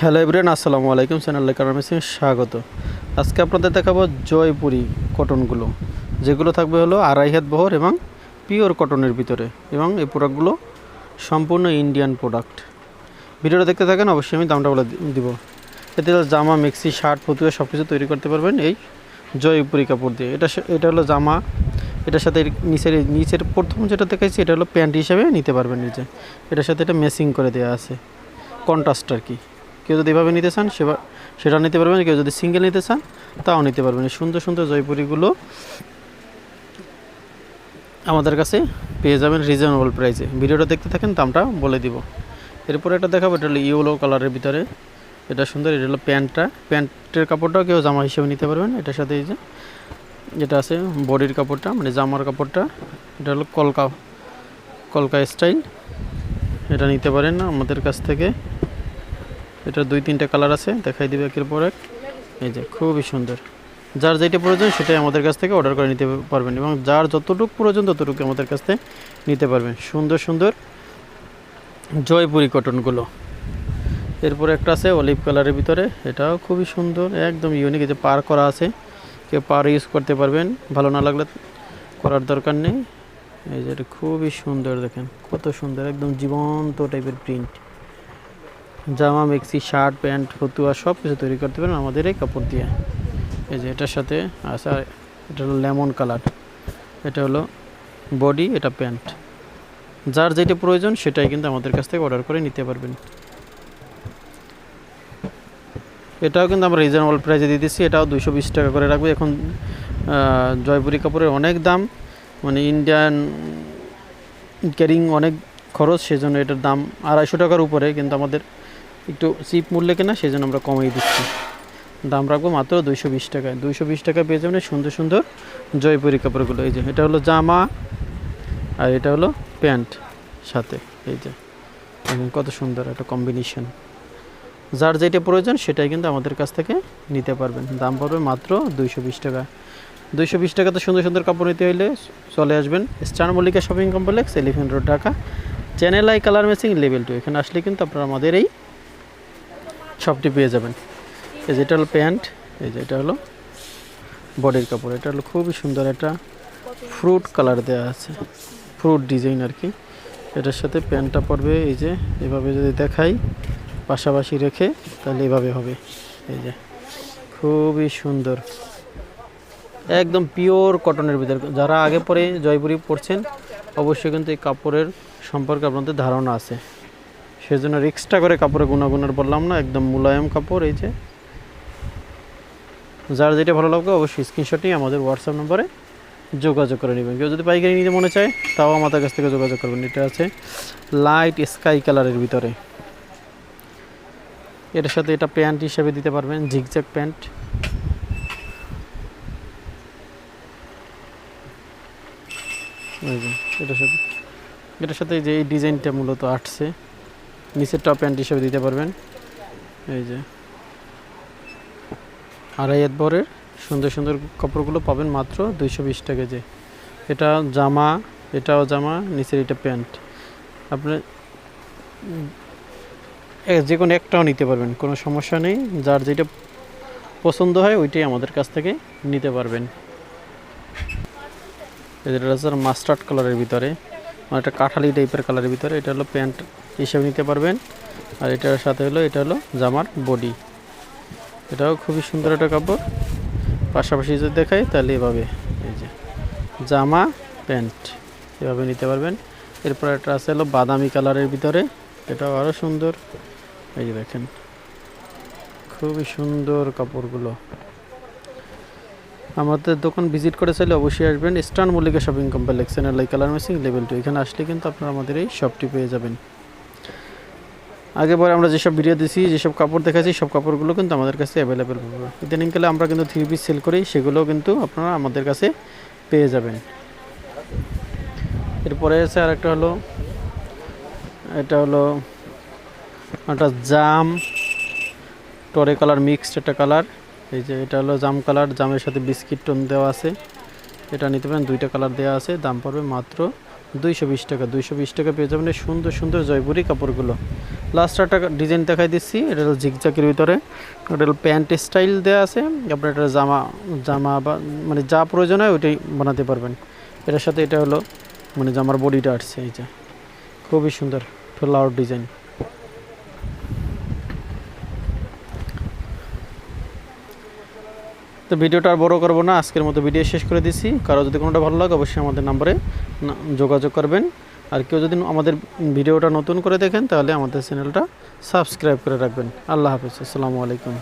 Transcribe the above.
Hello everyone আসসালামু আলাইকুম channel কারামেসিং স্বাগত। আজকে আপনাদের দেখাবো জয়পুরি কটনগুলো, যেগুলো থাকবে হলো আড়াই হাত বহর এবং পিওর কটনের ভিতরে এবং এই প্রোডাক্টগুলো সম্পূর্ণ ইন্ডিয়ান প্রোডাক্ট। ভিডিওটা দেখতে থাকেন, অবশ্যই আমি দামটা বলে দিব। এতে জামা, মেক্সি, শার্ট ফতুয়া সব কিছু তৈরি করতে পারবেন এই জয়পুরি কাপড় দিয়ে। এটা এটা হলো জামা, এটার সাথে নিচের নিচের প্রথম যেটা দেখাইছি, এটা হলো প্যান্ট হিসাবে নিতে পারবেন নিচে এটার সাথে এটা মেসিং করে দেওয়া আছে, কন্ট্রাস্ট আর কি। কেউ যদি এভাবে নিতে চান, সেবা সেটা নিতে পারবেন। কেউ যদি সিঙ্গেল নিতে চান, তাও নিতে পারবেন। সুন্দর সুন্দর জয়পুরিগুলো আমাদের কাছে পেয়ে যাবেন রিজনেবল প্রাইসে ভিডিওটা দেখতে থাকেন, দামটা বলে দিব। এরপরে এটা দেখাবো, এটা হলো ইয়েলো কালারের ভিতরে। এটা সুন্দর, এটা হলো প্যান্টটা। প্যান্টের কাপড়টাও কেউ জামা হিসেবে নিতে পারবেন। এটার সাথে এই যে, যেটা আছে, বডির কাপড়টা মানে জামার কাপড়টা, এটা হলো কলকা কলকা স্টাইল। এটা নিতে পারেন আমাদের কাছ থেকে। এটা দুই, তিনটা কালার আছে, দেখাই দিবে একের পর এক। এই যে, খুবই সুন্দর। যার যেটা প্রয়োজন সেটাই আমাদের কাছ থেকে অর্ডার করে নিতে পারবেন এবং যার যতটুকু প্রয়োজন ততটুকু আমাদের কাছ থেকে নিতে পারবেন। সুন্দর সুন্দর জয়পুরি কটনগুলো এরপরে একটা আছে অলিভ কালারের ভিতরে, এটাও খুবই সুন্দর, একদম ইউনিক যে পার করা আছে, কেউ পার ইউজ করতে পারবেন, ভালো না লাগলে করার দরকার নেই। এই যে, এটা খুবই সুন্দর দেখেন, কত সুন্দর, একদম জীবন্ত টাইপের প্রিন্ট জামা, মেক্সি, শার্ট, প্যান্ট, ফতুয়া সব কিছু তৈরি করতে পারেন আমাদের এই কাপড় দিয়ে। এই যে এটার সাথে আর এটা হলো লেমন কালার। এটা হলো বডি, এটা প্যান্ট। যার যেটা প্রয়োজন সেটাই কিন্তু আমাদের কাছ থেকে অর্ডার করে নিতে পারবেন। এটাও কিন্তু আমরা রিজনেবল প্রাইসে দিয়ে দিচ্ছি। এটাও দুশো বিশ টাকা করে রাখব। এখন জয়পুরি কাপড়ের অনেক দাম। মানে ইন্ডিয়ান ক্যারিং অনেক খরচ, সেজন্য এটার দাম আড়াইশো টাকার উপরে কিন্তু আমাদের একটু চিপ মূল্যে কেনা, সেজন্য আমরা কমিয়ে দিচ্ছি। দাম রাখব মাত্র দুইশো বিশ টাকায়। দুইশো বিশ টাকায় পেয়ে যাবেন সুন্দর সুন্দর জয়পুরি কাপড়গুলো। এই যে, এটা হলো জামা আর এটা হলো প্যান্ট সাথে। এই যে কত সুন্দর একটা কম্বিনেশন যার যেটা প্রয়োজন সেটাই কিন্তু আমাদের কাছ থেকে নিতে পারবেন। দাম পড়বে মাত্র দুইশো বিশ টাকা। দুইশো বিশ টাকাতে সুন্দর সুন্দর কাপড় নিতে হলে চলে আসবেন star Mallika shopping complex elephant road, Dhaka. Channel I colour messing level two এখানে আসলে কিন্তু আপনারা আমাদের এই শপটি পেয়ে যাবেন। এই যে এটা হলো প্যান্ট, এই যে এটা হলো বডির কাপড়। এটা হলো খুবই সুন্দর একটা ফ্রুট কালার দেওয়া আছে, ফ্রুট ডিজাইন আর কি। এটার সাথে প্যান্টটা পড়বে এই যে এভাবে যদি দেখাই, পাশাপাশি রেখে, তাহলে এভাবে হবে। এই যে খুবই সুন্দর। একদম পিওর কটনের ভিতরে। যারা আগে পরে জয়পুরি পরছেন, অবশ্যই কিন্তু এই কাপড়ের সম্পর্কে আপনাদের ধারণা আছে। সেজন্য রিক্সটা করে কাপড়ের গুণাগুণের বললাম না, একদম মুলায়ম কাপড়, এই যে। যার যেটা ভালো লাগবে অবশ্যই স্ক্রিনশট নিয়ে আমাদের হোয়াটসঅ্যাপ নম্বরে যোগাযোগ করে নেবেন। কেউ যদি পাইকারি নিতে মনে চায়, তাও আমাদের কাছ থেকে যোগাযোগ করবেন। এটা আছে লাইট স্কাই কালারের ভিতরে। এটার সাথে এটা প্যান্ট হিসেবে দিতে পারবেন ঝিকঝ্যাক প্যান্ট। এটার সাথে এটার সাথে যে এই ডিজাইনটা মূলত আসছে। নিচের টপ প্যান্ট হিসেবে দিতে পারবেন। এই যে। আড়াই হাত বরের সুন্দর সুন্দর কাপড়গুলো পাবেন মাত্র দুইশো বিশ টাকা যে এটা জামা এটাও জামা নিচের এটা প্যান্ট। আপনি উম, যে কোনো একটাও নিতে পারবেন কোনো সমস্যা নেই। যার যেটা পছন্দ হয় ওইটাই আমাদের কাছ থেকে নিতে পারবেন। হচ্ছে মাস্টার্ড কালারের ভিতরে। একটা কাঠালি টাইপের কালারের ভিতরে। এটা হলো প্যান্ট হিসেবে নিতে পারবেন। আর এটার সাথে হলো, এটা হলো জামার বডি। এটাও খুবই সুন্দর একটা কাপড়। পাশাপাশি যদি দেখাই, তাহলে এভাবে। এই যে, জামা, প্যান্ট, এভাবে নিতে পারবেন। এরপর একটা আছে হলো বাদামি কালারের ভিতরে। এটাও আরও সুন্দর। এই যে দেখেন, খুবই সুন্দর কাপড়গুলো। আমাদের দোকান ভিজিট করে চাইলে অবশ্যই আসবেন। স্টান Mallika shopping complex NLI colour messing level two এখানে আসলে কিন্তু আপনারা আমাদের এই শপটি পেয়ে যাবেন। আগে পরে আমরা যেসব ভিডিও দিছি, যেসব কাপড় দেখাচ্ছি, সব কাপড়গুলো কিন্তু আমাদের কাছে অ্যাভেলেবেল পাবে। ইদানিংকালে আমরা কিন্তু থ্রি পিস সেল করি, সেগুলোও কিন্তু আপনারা আমাদের কাছে পেয়ে যাবেন। এরপরে আছে আরেকটা হলো, এটা হলো একটা জাম টরে কালার মিক্সড একটা কালার এই যে এটা হলো জাম কালার, জামের সাথে বিস্কিট টোন দেওয়া আছে। এটা নিতে পারেন, দুইটা কালার দেওয়া আছে, দাম পড়বে মাত্র দুইশো বিশ টাকা। দুইশো বিশ টাকা পেয়ে যাবেন সুন্দর সুন্দর জয়পুরি কাপড়গুলো। লাস্ট একটা ডিজাইন দেখাই দিচ্ছি, এটা হলো জিগজাকের ভিতরে। এটা হলো প্যান্ট স্টাইল দেওয়া আছে আপনার এটা জামা জামা বা মানে যা প্রয়োজন হয় ওইটাই বানাতে পারবেন। এটার সাথে এটা হলো মানে জামার বডিটা আসছে, এই যে। খুবই সুন্দর ফ্লাওয়ার ডিজাইন তো ভিডিওটা আর বড়ো করব না, আজকের মতো ভিডিও শেষ করে দিছি। কারও যদি কোনোটা ভালো লাগে, অবশ্যই আমাদের নাম্বারে যোগাযোগ করবেন। আর কেউ যদি আমাদের ভিডিওটা নতুন করে দেখেন, তাহলে আমাদের চ্যানেলটা সাবস্ক্রাইব করে রাখবেন। আল্লাহ হাফিজ, আসসালামু আলাইকুম।